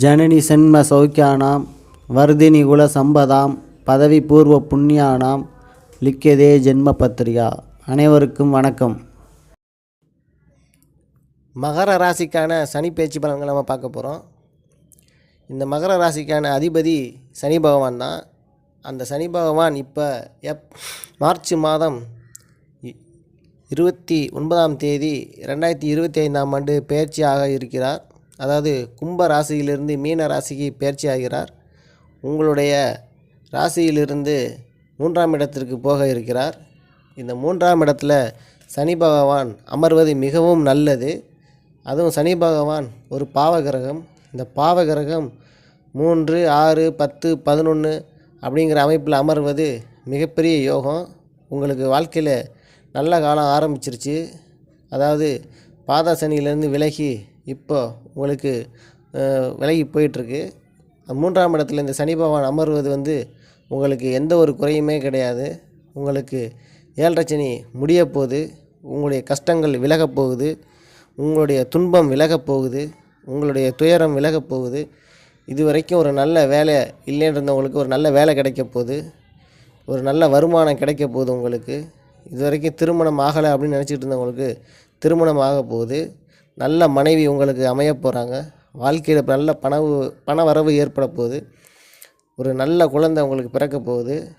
ஜனனி சென்ம சௌக்கியானாம் வர்தினி குல சம்பதாம் பதவி பூர்வ புண்ணியானாம் லிக்கியதே ஜென்ம பத்திரிகா. அனைவருக்கும் வணக்கம். மகர ராசிக்கான சனி பேச்சு பலன்களை நம்ம பார்க்க போகிறோம் இந்த மகர ராசிக்கான அதிபதி சனி பகவான் தான். அந்த சனி பகவான் இப்போ எப் மார்ச் மாதம் இருபத்தி ஒன்பதாம் தேதி ரெண்டாயிரத்தி இருபத்தி ஐந்தாம் ஆண்டு பயிற்சியாக இருக்கிறார். அதாவது கும்ப ராசியிலிருந்து மீன ராசிக்கு பயிற்சி ஆகிறார். உங்களுடைய ராசியிலிருந்து மூன்றாம் இடத்திற்கு போக இருக்கிறார். இந்த மூன்றாம் இடத்துல சனி பகவான் அமர்வது மிகவும் நல்லது. அதுவும் சனி பகவான் ஒரு பாவகிரகம். இந்த பாவகிரகம் மூன்று ஆறு பத்து பதினொன்று அப்படிங்கிற அமைப்பில் அமர்வது மிகப்பெரிய யோகம். உங்களுக்கு வாழ்க்கையில் நல்ல காலம் ஆரம்பிச்சிருச்சு. அதாவது பாத சனியிலேருந்து விலகி இப்போ உங்களுக்கு விலகி போயிட்டுருக்கு. மூன்றாம் இடத்துல இந்த சனி பகவான் அமர்வது வந்து உங்களுக்கு எந்த ஒரு குறையுமே கிடையாது. உங்களுக்கு ஏழரை சனி முடிய போகுது. உங்களுடைய கஷ்டங்கள் விலகப் போகுது. உங்களுடைய துன்பம் விலகப் போகுது. உங்களுடைய துயரம் விலகப் போகுது. இது வரைக்கும் ஒரு நல்ல வேலை இல்லைன்னு இருந்தவங்களுக்கு ஒரு நல்ல வேலை கிடைக்க போகுது. ஒரு நல்ல வருமானம் கிடைக்க போகுது உங்களுக்கு. இது வரைக்கும் திருமணம் ஆகலை அப்படின்னு நினச்சிட்டு இருந்தவங்களுக்கு திருமணம் ஆக போகுது. நல்ல மனைவி உங்களுக்கு அமைய போகிறாங்க வாழ்க்கையில் நல்ல பணவு பண வரவு ஏற்பட போகுது. ஒரு நல்ல குழந்தை உங்களுக்கு பிறக்க போகுது.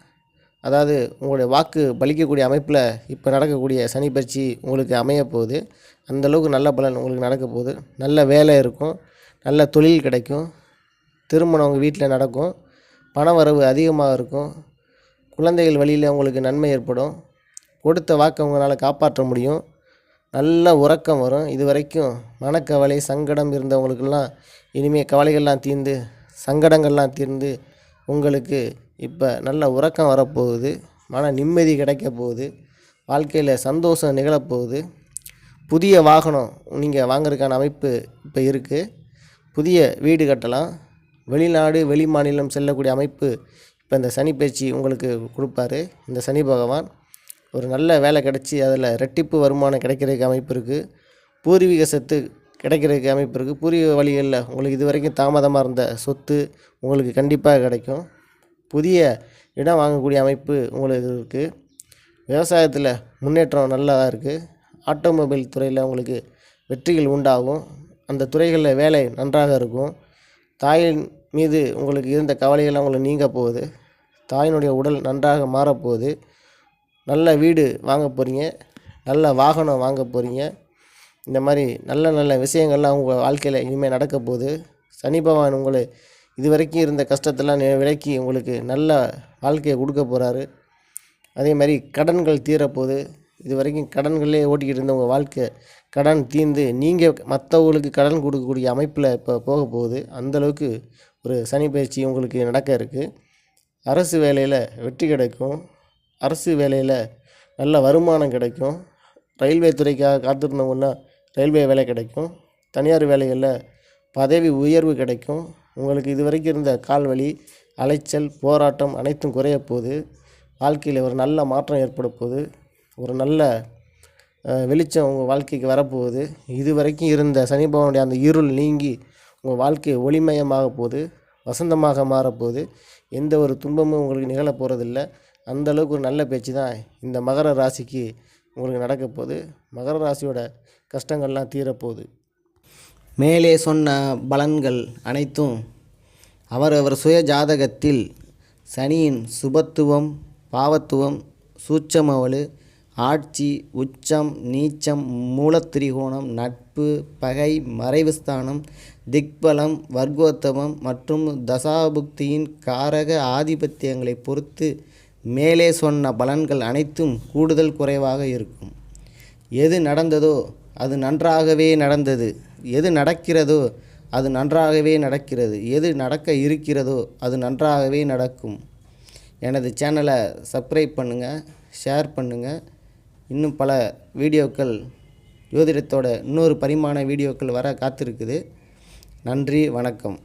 அதாவது உங்களுடைய வாக்கு பலிக்கக்கூடிய அமைப்பில் இப்போ நடக்கக்கூடிய சனி பயிற்சி உங்களுக்கு அமைய போகுது. அந்த அளவுக்கு நல்ல பலன் உங்களுக்கு நடக்க போகுது. நல்ல வேலை இருக்கும். நல்ல தொழில் கிடைக்கும். திருமணம் உங்கள் வீட்டில் நடக்கும். பண வரவு அதிகமாக இருக்கும். குழந்தைகள் வழியில் உங்களுக்கு நன்மை ஏற்படும். கொடுத்த வாக்கை உங்களால் காப்பாற்ற முடியும். நல்ல உறக்கம் வரும். இது வரைக்கும் மனக்கவலை சங்கடம் இருந்தவங்களுக்கெல்லாம் இனிமேல் கவலைகள்லாம் தீர்ந்து சங்கடங்கள்லாம் தீர்ந்து உங்களுக்கு இப்போ நல்ல உறக்கம் வரப்போகுது. மன நிம்மதி கிடைக்க போகுது. வாழ்க்கையில் சந்தோஷம் நிகழப்போகுது புதிய வாகனம் நீங்கள் வாங்கிறதுக்கான அமைப்பு இப்போ இருக்குது புதிய வீடு கட்டலாம். வெளிநாடு வெளி மாநிலம் செல்லக்கூடிய அமைப்பு இப்போ இந்த சனி பயிற்சி உங்களுக்கு கொடுப்பாரு. இந்த சனி பகவான் ஒரு நல்ல வேலை கிடச்சி அதில் ரெட்டிப்பு வருமானம் கிடைக்கிறதுக்கு அமைப்பு இருக்குது பூர்வீக சொத்து கிடைக்கிறதுக்கு அமைப்பு இருக்குது பூர்வீக வழிகளில் உங்களுக்கு இது வரைக்கும் தாமதமாக இருந்த சொத்து உங்களுக்கு கண்டிப்பாக கிடைக்கும். புதிய இடம் வாங்கக்கூடிய அமைப்பு உங்களுக்கு இருக்குது விவசாயத்தில் முன்னேற்றம் நல்லதாக இருக்குது ஆட்டோமொபைல் துறையில் உங்களுக்கு வெற்றிகள் உண்டாகும். அந்த துறைகளில் வேலை நன்றாக இருக்கும். தாயின் மீது உங்களுக்கு இருந்த கவலைகள்லாம் உங்களுக்கு நீங்க போகுது. தாயினுடைய உடல் நன்றாக மாறப்போகுது. நல்ல வீடு வாங்க போகிறீங்க நல்ல வாகனம் வாங்க போகிறீங்க இந்த மாதிரி நல்ல நல்ல விஷயங்கள்லாம் உங்கள் வாழ்க்கையில் இனிமேல் நடக்க போகுது. சனி பகவான் உங்களை இது வரைக்கும் இருந்த கஷ்டத்தெல்லாம் விலக்கி உங்களுக்கு நல்ல வாழ்க்கையை கொடுக்க போகிறாரு அதே மாதிரி கடன்கள் தீரப்போகுது. இது வரைக்கும் கடன்களே ஓட்டிக்கிட்டு இருந்த உங்கள் வாழ்க்கை கடன் தீர்ந்து நீங்கள் மற்றவங்களுக்கு கடன் கொடுக்கக்கூடிய அமைப்பில் இப்போ போக போகுது. அந்தளவுக்கு ஒரு சனி பயிற்சி உங்களுக்கு நடக்க இருக்குது அரசு வேலையில் வெற்றி கிடைக்கும். அரசு வேலையில் நல்ல வருமானம் கிடைக்கும். ரயில்வே துறைக்காக காத்திருந்தவங்கன்னா ரயில்வே வேலை கிடைக்கும். தனியார் வேலைகளில் பதவி உயர்வு கிடைக்கும். உங்களுக்கு இது வரைக்கும் இருந்த கால்வலி அலைச்சல் போராட்டம் அனைத்தும் குறைய போகுது வாழ்க்கையில் ஒரு நல்ல மாற்றம் ஏற்பட போகுது ஒரு நல்ல வெளிச்சம் உங்கள் வாழ்க்கைக்கு வரப்போகுது இது வரைக்கும் இருந்த சனி பகவானுடைய அந்த இருள் நீங்கி உங்கள் வாழ்க்கை ஒளிமயமாக போகுது வசந்தமாக மாறப்போகுது எந்த ஒரு துன்பமும் உங்களுக்கு நிகழப் அந்த அளவுக்கு ஒரு நல்ல பேச்சு தான் இந்த மகர ராசிக்கு உங்களுக்கு நடக்க போகுது. மகர ராசியோட கஷ்டங்கள்லாம் தீரப்போகுது. மேலே சொன்ன பலன்கள் அனைத்தும் அவரவர் சுய ஜாதகத்தில் சனியின் சுபத்துவம் பாவத்துவம் சூட்சமவலு ஆட்சி உச்சம் நீச்சம் மூலத்திரிகோணம் நட்பு பகை மறைவுஸ்தானம் திக்பலம் வர்க்கோத்தமம் மற்றும் தசாபுக்தியின் காரக ஆதிபத்தியங்களை பொறுத்து மேலே சொன்ன பலன்கள் அனைத்தும் கூடுதல் குறைவாக இருக்கும். எது நடந்ததோ அது நன்றாகவே நடந்தது. எது நடக்கிறதோ அது நன்றாகவே நடக்கிறது. எது நடக்க இருக்கிறதோ அது நன்றாகவே நடக்கும். எனது சேனலை சப்ஸ்கிரைப் பண்ணுங்கள் ஷேர் பண்ணுங்கள் இன்னும் பல வீடியோக்கள் ஜோதிடத்தோட இன்னொரு பரிமாண வீடியோக்கள் வர காத்திருக்குது. நன்றி வணக்கம்.